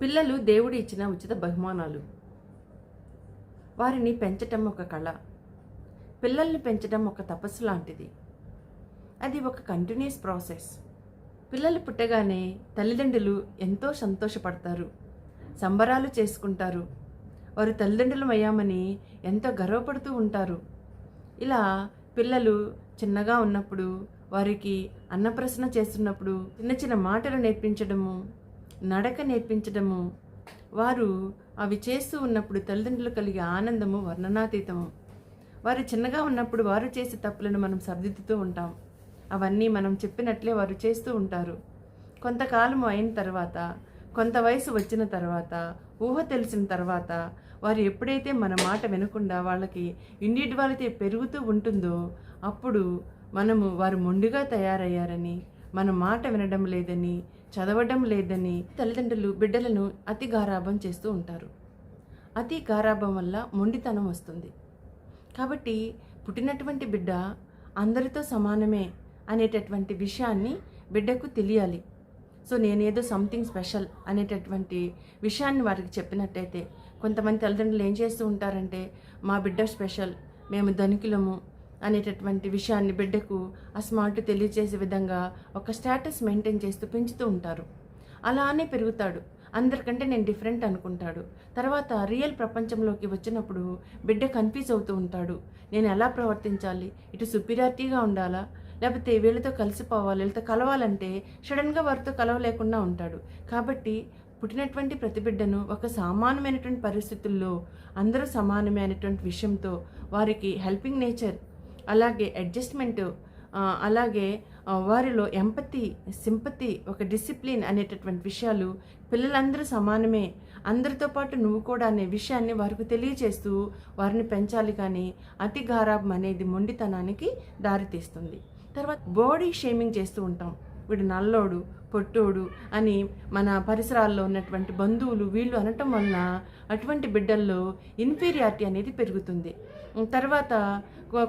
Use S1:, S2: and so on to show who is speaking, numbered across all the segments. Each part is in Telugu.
S1: పిల్లలు దేవుడు ఇచ్చిన ఉచిత బహుమానాలు. వారిని పెంచటం ఒక కళ. పిల్లల్ని పెంచడం ఒక తపస్సు లాంటిది. అది ఒక కంటిన్యూస్ ప్రాసెస్ పిల్లలు పుట్టగానే తల్లిదండ్రులు ఎంతో సంతోషపడతారు. సంబరాలు చేసుకుంటారు. వారు తల్లిదండ్రులమయ్యామని ఎంతో గర్వపడుతూ ఉంటారు. ఇలా పిల్లలు చిన్నగా ఉన్నప్పుడు వారికి అన్నప్రసన చేస్తున్నప్పుడు చిన్న చిన్న మాటలు నేర్పించడము నడక నేర్పించడము. వారు అవి చేస్తూ ఉన్నప్పుడు తల్లిదండ్రులు కలిగే ఆనందము వర్ణనాతీతము. వారు చిన్నగా ఉన్నప్పుడు వారు చేసే తప్పులను మనం సరిదిద్దుతూ ఉంటాం. అవన్నీ మనం చెప్పినట్లే వారు చేస్తూ ఉంటారు. కొంతకాలం అయిన తర్వాత కొంత వయసు వచ్చిన తర్వాత ఊహ తెలిసిన తర్వాత వారు ఎప్పుడైతే మన మాట వినకుండా వాళ్ళకి ఇండివిజువాలిటీ పెరుగుతూ ఉంటుందో అప్పుడు మనము వారు మొండిగా తయారయ్యారని మన మాట వినడం లేదని చదవడం లేదని తల్లిదండ్రులు బిడ్డలను అతి గారాభం చేస్తూ ఉంటారు. అతి గారాభం వల్ల మొండితనం వస్తుంది. కాబట్టి పుట్టినటువంటి బిడ్డ అందరితో సమానమే అనేటటువంటి విషయాన్ని బిడ్డకు తెలియాలి. సో నేనేదో సంథింగ్ స్పెషల్ అనేటటువంటి విషయాన్ని వారికి చెప్పినట్టయితే కొంతమంది తల్లిదండ్రులు ఏం చేస్తూ ఉంటారంటే మా బిడ్డ స్పెషల్ మేము ధనికులము అనేటటువంటి విషయాన్ని బిడ్డకు అస్మార్ట్ తెలియజేసే విధంగా ఒక స్టేటస్ మెయింటైన్ చేస్తూ పెంచుతూ ఉంటారు. అలానే పెరుగుతాడు. అందరికంటే నేను డిఫరెంట్ అనుకుంటాడు. తర్వాత రియల్ ప్రపంచంలోకి వచ్చినప్పుడు బిడ్డ కన్ఫ్యూజ్ అవుతూ ఉంటాడు. నేను ఎలా ప్రవర్తించాలి? ఇటు సుపీరియారిటీగా ఉండాలా? లేకపోతే వీళ్ళతో కలిసిపోవాలి వీళ్ళతో కలవాలంటే సడన్గా వారితో కలవలేకుండా ఉంటాడు. కాబట్టి పుట్టినటువంటి ప్రతి బిడ్డను ఒక సామాన్యమైనటువంటి పరిస్థితుల్లో అందరూ సమానమైనటువంటి విషయంతో వారికి హెల్పింగ్ నేచర్ అలాగే అడ్జస్ట్మెంట్ అలాగే వారిలో ఎంపతి సింపతి ఒక డిసిప్లిన్ అనేటటువంటి విషయాలు పిల్లలందరూ సమానమే. అందరితో పాటు నువ్వు కూడా అనే విషయాన్ని వారికి తెలియచేస్తూ వారిని పెంచాలి కానీ అతి గారాభం అనేది మొండితనానికి దారితీస్తుంది. తర్వాత బాడీ షేమింగ్ చేస్తూ ఉంటాం. వీడు నల్లోడు పొట్టోడు అని మన పరిసరాల్లో ఉన్నటువంటి బంధువులు వీళ్ళు అనటం వలన అటువంటి బిడ్డల్లో ఇన్ఫీరియారిటీ అనేది పెరుగుతుంది. తర్వాత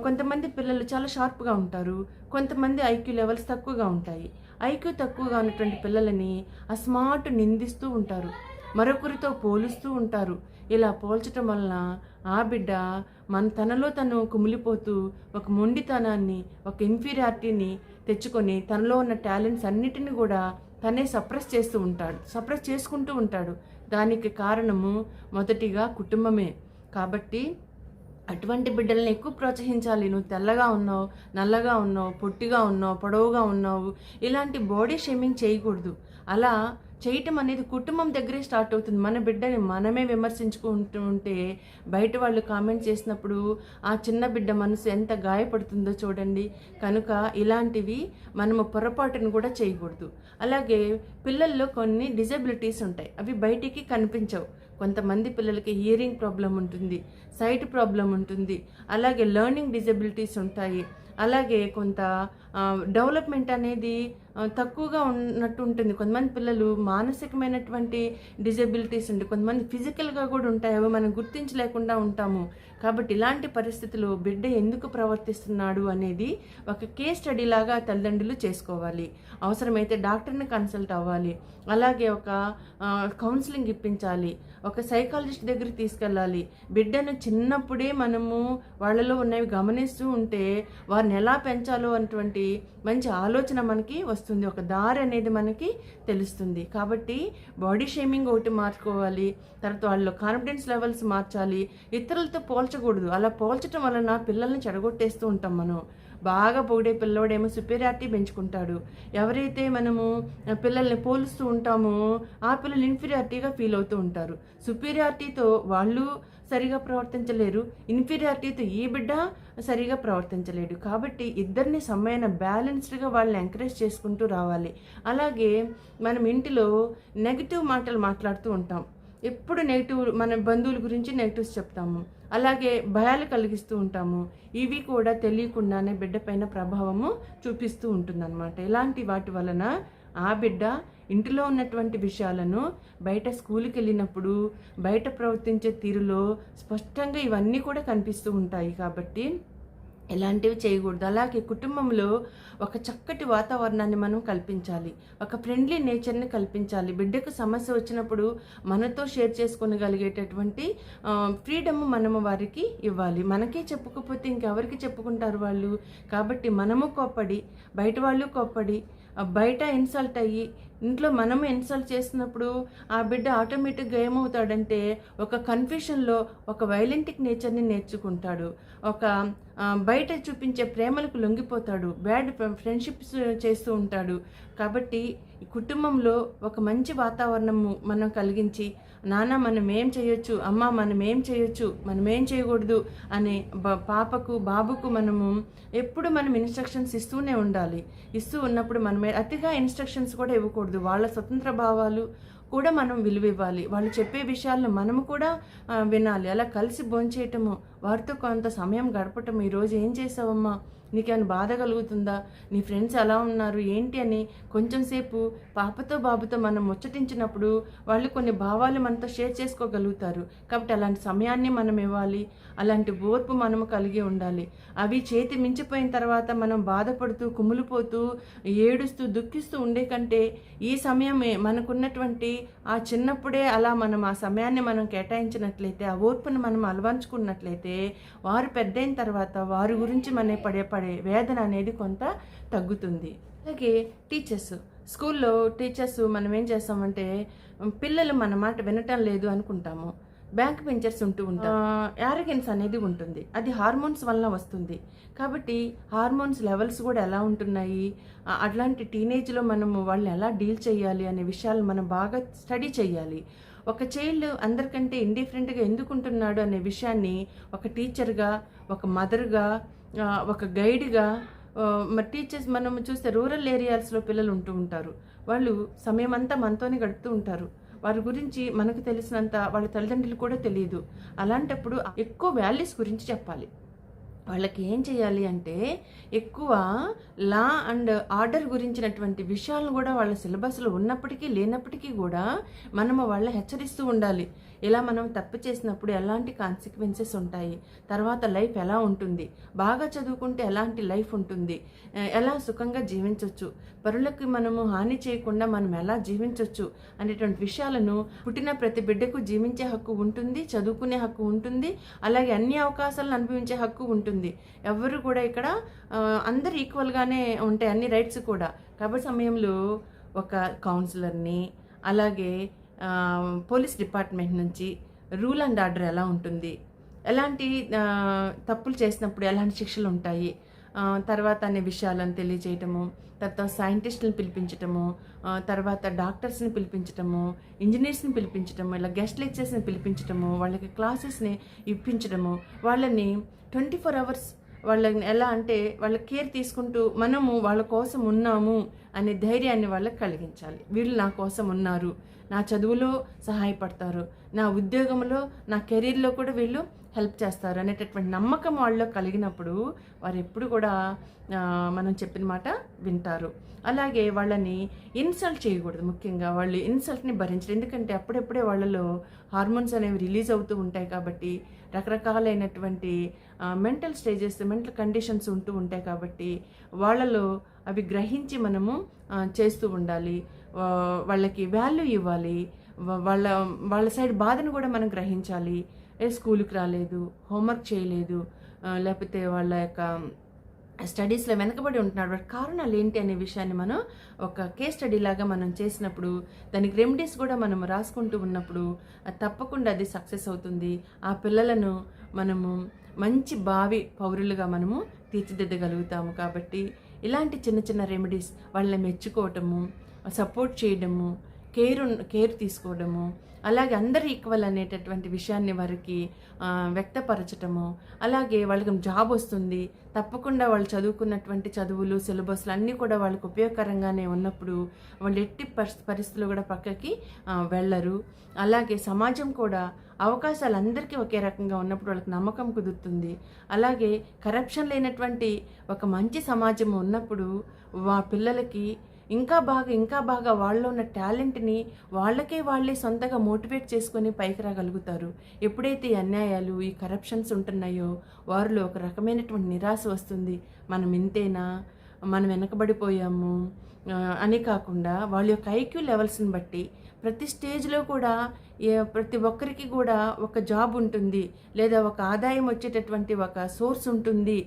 S1: కొంతమంది పిల్లలు చాలా షార్ప్గా ఉంటారు కొంతమంది ఐక్యూ లెవెల్స్ తక్కువగా ఉంటాయి. ఐక్యూ తక్కువగా ఉన్నటువంటి పిల్లలని అస్మార్ట్ నిందిస్తూ ఉంటారు మరొకరితో పోలుస్తూ ఉంటారు. ఇలా పోల్చటం వలన ఆ బిడ్డ మన తనలో తను కుమిలిపోతూ ఒక మొండితనాన్ని ఒక ఇన్ఫీరియారిటీని తెచ్చుకొని తనలో ఉన్న టాలెంట్స్ అన్నిటిని కూడా తనే సప్రెస్ చేస్తూ ఉంటాడు. సప్రెస్ చేసుకుంటూ ఉంటాడు. దానికి కారణము మొదటిగా కుటుంబమే. కాబట్టి అటువంటి బిడ్డల్ని ఎక్కువ ప్రోత్సహించాలి. నువ్వు తెల్లగా ఉన్నావు నల్లగా ఉన్నావు పొట్టిగా ఉన్నావు పొడవుగా ఉన్నావు. ఇలాంటి బాడీ షేమింగ్ చేయకూడదు. అలా చేయటం అనేది కుటుంబం దగ్గరే స్టార్ట్ అవుతుంది. మన బిడ్డని మనమే విమర్శించుకుంటూ ఉంటే బయట వాళ్ళు కామెంట్ చేసినప్పుడు ఆ చిన్న బిడ్డ మనసు ఎంత గాయపడుతుందో చూడండి. కనుక ఇలాంటివి మనము పొరపాటును కూడా చేయకూడదు. అలాగే పిల్లల్లో కొన్ని డిజబిలిటీస్ ఉంటాయి. అవి బయటికి కనిపించవు. కొంతమంది పిల్లలకి హియరింగ్ ప్రాబ్లం ఉంటుంది సైట్ ప్రాబ్లం ఉంటుంది. అలాగే లెర్నింగ్ డిజబిలిటీస్ ఉంటాయి. అలాగే కొంత డెవలప్మెంట్ అనేది తక్కువగా ఉన్నట్టు ఉంటుంది. కొంతమంది పిల్లలు మానసికమైనటువంటి డిజబిలిటీస్ ఉండి కొంతమంది ఫిజికల్గా కూడా ఉంటాయి. అవి మనం గుర్తించలేకుండా ఉంటాము. కాబట్టి ఇలాంటి పరిస్థితులు బిడ్డ ఎందుకు ప్రవర్తిస్తున్నాడు అనేది ఒక కేస్ స్టడీ లాగా తల్లిదండ్రులు చేసుకోవాలి. అవసరమైతే డాక్టర్ని కన్సల్ట్ అవ్వాలి. అలాగే ఒక కౌన్సిలింగ్ ఇప్పించాలి. ఒక సైకాలజిస్ట్ దగ్గరికి తీసుకెళ్ళాలి. బిడ్డను చిన్నప్పుడే మనము వాళ్ళలో ఉన్నవి గమనిస్తూ ఉంటే వారిని ఎలా పెంచాలో అటువంటి మంచి ఆలోచన మనకి వస్తుంది. ఒక దారి అనేది మనకి తెలుస్తుంది. కాబట్టి బాడీ షేమింగ్ ఒకటి మార్చుకోవాలి. తర్వాత వాళ్ళలో కాన్ఫిడెన్స్ లెవెల్స్ మార్చాలి. ఇతరులతో పోల్చకూడదు. అలా పోల్చడం వలన పిల్లల్ని చెడగొట్టేస్తూ ఉంటాం మనం. బాగా పొగిడే పిల్లోడేమో సుపీరియారిటీ పెంచుకుంటాడు. ఎవరైతే మనము పిల్లల్ని పోలుస్తూ ఉంటామో ఆ పిల్లలు ఇన్ఫీరియారిటీగా ఫీల్ అవుతూ ఉంటారు. సుపీరియారిటీతో వాళ్ళు సరిగా ప్రవర్తించలేరు. ఇన్ఫీరియారిటీతో ఈ బిడ్డ సరిగా ప్రవర్తించలేడు కాబట్టి ఇద్దరిని సమైన బ్యాలెన్స్డ్గా వాళ్ళని ఎంకరేజ్ చేసుకుంటూ రావాలి. అలాగే మనం ఇంటిలో నెగిటివ్ మాటలు మాట్లాడుతూ ఉంటాం. ఎప్పుడు నెగిటివ్ మన బంధువుల గురించి నెగిటివ్స్ చెప్తాము. అలాగే భయాలు కలిగిస్తూ ఉంటాము. ఇవి కూడా తెలియకుండానే బిడ్డ పైన ప్రభావము చూపిస్తూ ఉంటుందన్నమాట. ఇలాంటి వాటి వలన ఆ బిడ్డ ఇంటిలో ఉన్నటువంటి విషయాలను బయట స్కూల్కి వెళ్ళినప్పుడు బయట ప్రవర్తించే తీరులో స్పష్టంగా ఇవన్నీ కూడా కనిపిస్తూ ఉంటాయి కాబట్టి ఇలాంటివి చేయకూడదు. అలాగే కుటుంబంలో ఒక చక్కటి వాతావరణాన్ని మనం కల్పించాలి. ఒక ఫ్రెండ్లీ నేచర్ని కల్పించాలి. బిడ్డకు సమస్య వచ్చినప్పుడు మనతో షేర్ చేసుకోగలిగేటటువంటి ఫ్రీడమ్ మనము వారికి ఇవ్వాలి. మనకే చెప్పుకోకపోతే ఇంకెవరికి చెప్పుకుంటారు వాళ్ళు? కాబట్టి మనము కోప్పడి బయట వాళ్ళు కోప్పడి బయట ఇన్సల్ట్ అయ్యి ఇంట్లో మనము ఇన్సల్ట్ చేసినప్పుడు ఆ బిడ్డ ఆటోమేటిక్గా ఏమవుతాడంటే ఒక కన్ఫ్యూషన్లో ఒక వైలెంటిక్ నేచర్ని నేర్చుకుంటాడు. ఒక బయట చూపించే ప్రేమలకు లొంగిపోతాడు. బ్యాడ్ ఫ్రెండ్షిప్స్ చేస్తూ ఉంటాడు. కాబట్టి కుటుంబంలో ఒక మంచి వాతావరణము మనం కలిగించి నాన్న మనం ఏం చేయొచ్చు? అమ్మ మనం ఏం చేయొచ్చు? మనం ఏం చేయకూడదు? అనే పాపకు బాబుకు మనము ఎప్పుడు మనం ఇన్స్ట్రక్షన్స్ ఇస్తూనే ఉండాలి. ఇస్తూ ఉన్నప్పుడు మనం అతిగా ఇన్స్ట్రక్షన్స్ కూడా ఇవ్వకూడదు. వాళ్ళ స్వతంత్ర భావాలు కూడా మనం విలువ ఇవ్వాలి వాళ్ళు చెప్పే విషయాలను మనము కూడా వినాలి. అలా కలిసి భోంచేయటము వారితో కొంత సమయం గడపటం ఈరోజు ఏం చేసావమ్మా? నీకేమైనా బాధ కలుగుతుందా? నీ ఫ్రెండ్స్ ఎలా ఉన్నారు? ఏంటి అని కొంచెం సేపు పాపతో బాబుతో మనం ముచ్చటించినప్పుడు వాళ్ళు కొన్ని భావాలు మనతో షేర్ చేసుకోగలుగుతారు. కాబట్టి అలాంటి సమయాన్ని మనం ఇవ్వాలి. అలాంటి ఓర్పు మనము కలిగి ఉండాలి. అవి చేతి మించిపోయిన తర్వాత మనం బాధపడుతూ కుమిలిపోతూ ఏడుస్తూ దుఃఖిస్తూ ఉండే కంటే ఈ సమయమే మనకున్నటువంటి ఆ చిన్నప్పుడే అలా మనం ఆ సమయాన్ని మనం కేటాయించినట్లయితే ఆ ఓర్పును మనం అలవంచుకున్నట్లయితే వారు పెద్దయిన తర్వాత వారి గురించి మనం పడే పడే వేదన అనేది కొంత తగ్గుతుంది. అలాగే టీచర్స్ స్కూల్లో టీచర్స్ మనం ఏం చేస్తామంటే పిల్లలు మన మాట వినటం లేదు అనుకుంటాము. బ్యాంక్ బెంచర్స్ ఉంటూ ఉంటాం. యారగెన్స్ అనేది ఉంటుంది. అది హార్మోన్స్ వలన వస్తుంది. కాబట్టి హార్మోన్స్ లెవెల్స్ కూడా ఎలా ఉంటున్నాయి? అట్లాంటి టీనేజ్లో మనము వాళ్ళని ఎలా డీల్ చేయాలి అనే విషయాలు మనం బాగా స్టడీ చేయాలి. ఒక చైల్డ్ అందరికంటే ఇండిఫరెంట్గా ఎందుకు ఉంటున్నాడు అనే విషయాన్ని ఒక టీచర్గా ఒక మదర్గా ఒక గైడ్గా మరి టీచర్స్ మనం చూస్తే రూరల్ ఏరియాస్లో పిల్లలు ఉంటూ ఉంటారు. వాళ్ళు సమయం అంతా మనతోనే గడుపుతూ ఉంటారు. వారి గురించి మనకు తెలిసినంత వాళ్ళ తల్లిదండ్రులు కూడా తెలియదు. అలాంటప్పుడు ఎక్కువ వాల్యూస్ గురించి చెప్పాలి. వాళ్ళకి ఏం చేయాలి అంటే ఎక్కువ లా అండ్ ఆర్డర్ గురించినటువంటి విషయాలను కూడా వాళ్ళ సిలబస్లో ఉన్నప్పటికీ లేనప్పటికీ కూడా మనము వాళ్ళ హెచ్చరిస్తూ ఉండాలి. ఇలా మనం తప్పు చేసినప్పుడు ఎలాంటి కాన్సిక్వెన్సెస్ ఉంటాయి? తర్వాత లైఫ్ ఎలా ఉంటుంది? బాగా చదువుకుంటే ఎలాంటి లైఫ్ ఉంటుంది? ఎలా సుఖంగా జీవించవచ్చు పరులకు మనము హాని చేయకుండా మనం ఎలా జీవించవచ్చు అనేటువంటి విషయాలను పుట్టిన ప్రతి బిడ్డకు జీవించే హక్కు ఉంటుంది చదువుకునే హక్కు ఉంటుంది అలాగే అన్ని అవకాశాలను అనుభవించే హక్కు ఉంటుంది. ఎవరు కూడా ఇక్కడ అందరు ఈక్వల్గానే ఉంటాయి అన్ని రైట్స్ కూడా. కాబట్టి సమయంలో ఒక కౌన్సిలర్ని అలాగే పోలీస్ డిపార్ట్మెంట్ నుంచి రూల్ అండ్ ఆర్డర్ ఎలా ఉంటుంది? ఎలాంటి తప్పులు చేసినప్పుడు ఎలాంటి శిక్షలు ఉంటాయి? తర్వాత అనే విషయాలను తెలియజేయటము తర్వాత సైంటిస్టులను పిలిపించటము తర్వాత డాక్టర్స్ని పిలిపించటము ఇంజనీర్స్ని పిలిపించటము ఇలా గెస్ట్ లెక్చర్స్ని పిలిపించటము వాళ్ళకి క్లాసెస్ని ఇప్పించడము వాళ్ళని ట్వంటీ ఫోర్ అవర్స్ వాళ్ళని ఎలా అంటే వాళ్ళ కేర్ తీసుకుంటూ మనము వాళ్ళ కోసం ఉన్నాము అనే ధైర్యాన్ని వాళ్ళకి కలిగించాలి. వీళ్ళు నా కోసం ఉన్నారు. నా చదువులో సహాయపడతారు. నా ఉద్యోగంలో నా కెరీర్లో కూడా వీళ్ళు హెల్ప్ చేస్తారు అనేటటువంటి నమ్మకం వాళ్ళలో కలిగినప్పుడు వారు ఎప్పుడు కూడా మనం చెప్పిన మాట వింటారు. అలాగే వాళ్ళని ఇన్సల్ట్ చేయకూడదు ముఖ్యంగా. వాళ్ళు ఇన్సల్ట్ని భరించరు. ఎందుకంటే అప్పుడప్పుడే వాళ్ళలో హార్మోన్స్ అనేవి రిలీజ్ అవుతూ ఉంటాయి కాబట్టి రకరకాలైనటువంటి మెంటల్ స్టేజెస్ మెంటల్ కండిషన్స్ ఉంటూ ఉంటాయి కాబట్టి వాళ్ళలో అవి గ్రహించి మనము చేస్తూ ఉండాలి. వాళ్ళకి వాల్యూ ఇవ్వాలి. వాళ్ళ వాళ్ళ సైడ్ బాధను కూడా మనం గ్రహించాలి. ఏ స్కూల్కి రాలేదు హోంవర్క్ చేయలేదు లేకపోతే వాళ్ళ యొక్క స్టడీస్లో వెనకబడి ఉంటున్నాడు. వాటి కారణాలు ఏంటి అనే విషయాన్ని మనం ఒక కేస్ స్టడీ లాగా మనం చేసినప్పుడు దానికి రెమెడీస్ కూడా మనం రాసుకుంటూ ఉన్నప్పుడు అది తప్పకుండా అది సక్సెస్ అవుతుంది. ఆ పిల్లలను మనము మంచి భావి పౌరులుగా మనము తీర్చిదిద్దగలుగుతాము. కాబట్టి ఇలాంటి చిన్న చిన్న రెమెడీస్ వాళ్ళని మెచ్చుకోవటము సపోర్ట్ చేయడము కేర్ కేర్ తీసుకోవడము అలాగే అందరు ఈక్వల్ అనేటటువంటి విషయాన్ని వారికి వ్యక్తపరచటము అలాగే వాళ్ళకి జాబ్ వస్తుంది తప్పకుండా వాళ్ళు చదువుకున్నటువంటి చదువులు సిలబస్లు అన్నీ కూడా వాళ్ళకి ఉపయోగకరంగానే ఉన్నప్పుడు వాళ్ళు ఎట్టి పరిస్థి పరిస్థితులు కూడా పక్కకి వెళ్ళరు. అలాగే సమాజం కూడా అవకాశాలు అందరికీ ఒకే రకంగా ఉన్నప్పుడు వాళ్ళకి నమ్మకం కుదురుతుంది. అలాగే కరప్షన్ లేనటువంటి ఒక మంచి సమాజం ఉన్నప్పుడు వా పిల్లలకి ఇంకా బాగా ఇంకా బాగా వాళ్ళలో ఉన్న టాలెంట్ని వాళ్ళకే వాళ్ళే సొంతగా మోటివేట్ చేసుకొని పైకి రాగలుగుతారు. ఎప్పుడైతే ఈ అన్యాయాలు ఈ కరప్షన్స్ ఉంటున్నాయో వారిలో ఒక రకమైనటువంటి నిరాశ వస్తుంది. మనం ఇంతేనా? మనం వెనకబడిపోయాము? అని కాకుండా వాళ్ళ యొక్క ఐక్యూ లెవెల్స్ని బట్టి ప్రతి స్టేజ్లో కూడా ప్రతి ఒక్కరికి కూడా ఒక జాబ్ ఉంటుంది. లేదా ఒక ఆదాయం వచ్చేటటువంటి ఒక సోర్స్ ఉంటుంది.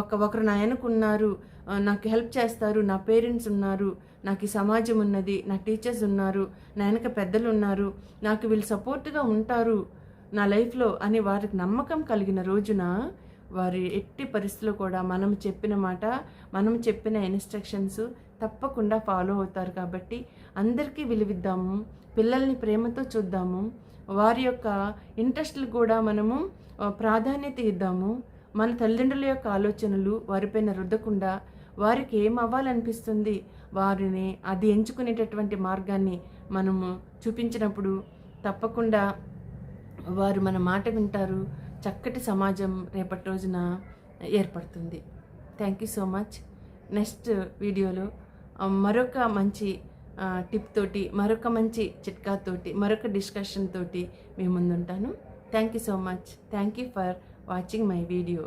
S1: ఒక ఒకరు నా వెనకున్నారు నాకు హెల్ప్ చేస్తారు. నా పేరెంట్స్ ఉన్నారు. నాకు ఈ సమాజం ఉన్నది. నా టీచర్స్ ఉన్నారు. నా వెనక పెద్దలు ఉన్నారు. నాకు వీళ్ళు సపోర్ట్గా ఉంటారు నా లైఫ్లో అని వారికి నమ్మకం కలిగిన రోజున వారి ఎట్టి పరిస్థితుల్లో కూడా మనం చెప్పిన మాట మనం చెప్పిన ఇన్స్ట్రక్షన్స్ తప్పకుండా ఫాలో అవుతారు కాబట్టి అందరికీ విలువిద్దాము పిల్లల్ని ప్రేమతో చూద్దాము వారి యొక్క ఇంట్రెస్ట్లు కూడా మనము ప్రాధాన్యత ఇద్దాము మన తల్లిదండ్రుల యొక్క ఆలోచనలు వారిపైన రుద్దకుండా వారికి ఏం అవ్వాలనిపిస్తుంది వారిని అది ఎంచుకునేటటువంటి మార్గాన్ని మనము చూపించినప్పుడు తప్పకుండా వారు మన మాట వింటారు చక్కటి సమాజం రేపటి రోజున ఏర్పడుతుంది. Thank you so much next వీడియోలో మరొక మంచి టిప్ తోటి మరొక మంచి చిట్కాతోటి మరొక డిస్కషన్ తోటి మీ ముందుంటాను. Thank you so much thank you for watching my video